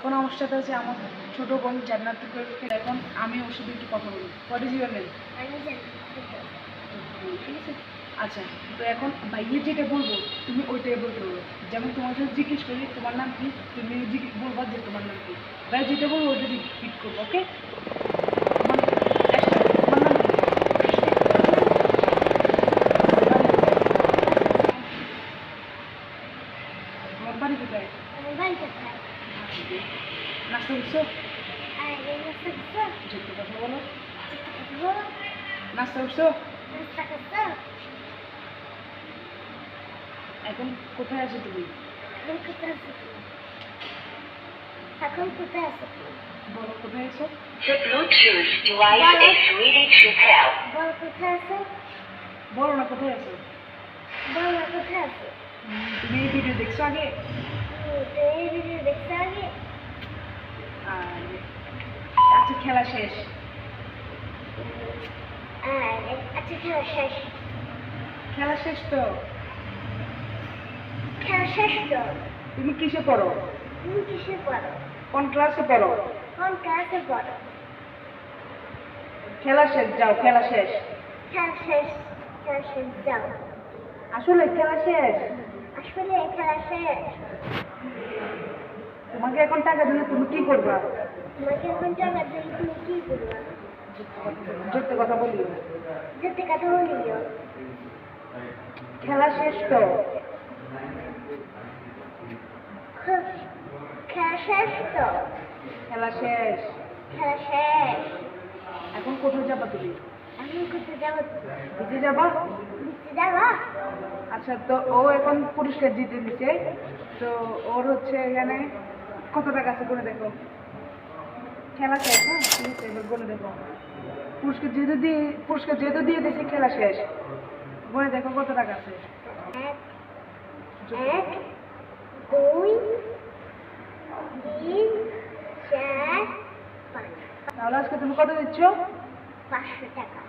এখন আমার সাথে আছে আমার ছোট বোন জান্নাত এখন আমি ওর সাথে একটু কথা বলি। হোয়াট ইজ ইউর নেম ঠিক আছে আচ্ছা তো এখন ভাইয়ে যেটা বলব তুমি ওইটাই বলতে হবে যেমন তোমার কাছে জিজ্ঞেস করি তোমার নাম কি? তুমি জিজ্ঞেস বলবা যে তোমার নাম কি? ভাই যেটা বলব ওইটা রিপিট করব ওকে তোমার বাড়ি কোথায় আমি বাড়ি নাস্তা যেতে কথা বলো নাস্তা এখন কোথায় আছো তুমি এখন কোথায় আছো? বলো কোথায় আছো Bluetooth device is ready to pair. বল কোথায় আছো বলো না কোথায় আছো বল না কোথায় আছো তুমি এই ভিডিও দেখছ আগে এই ভিডিও দেখতে আগে আচ্ছা খেলা শেষ আচ্ছা খেলা শেষ খেলা শেষ তো খেলা শেষ তো তুমি কিসে পড়ো তুমি কিসে পড়ো কোন ক্লাসে পড়ো কোন ক্লাসে পড়ো খেলা শেষ যাও খেলা শেষ খেলা শেষ খেলা শেষ যাও। আসলে খেলা শেষ। আসলে খেলা শেষ। তোমাকে এখন টাকা দিলে তুমি কি করবা? তোমাকে এখন টাকা দিলে তুমি কি করবে? সত্যি কথা বলি যেতে কথা বলিও খেলা শেষ তো? খেলা শেষ তো? খেলা শেষ? খেলা শেষ। এখন কোথায় যাবা তুমি? আমি কোথায় যাব? দিতে যাবা? যাব? আচ্ছা তো ও এখন পুরস্কার জিতে দিচ্ছে তো ওর হচ্ছে এখানে কত টাকা আছে করে দেখো? খেলা শেষ হ্যাঁ? ঠিক আছে এবার বলে দেখো। পুরস্কার যেহেতু দিয়ে পুরস্কার যেহেতু দিয়ে দিয়েছে খেলা শেষ। বলে দেখো কত টাকা আছে। এক এক দুই তিন চার পাঁচ। তাহলে আজকে তুমি কত দিচ্ছ? পাঁচশো টাকা।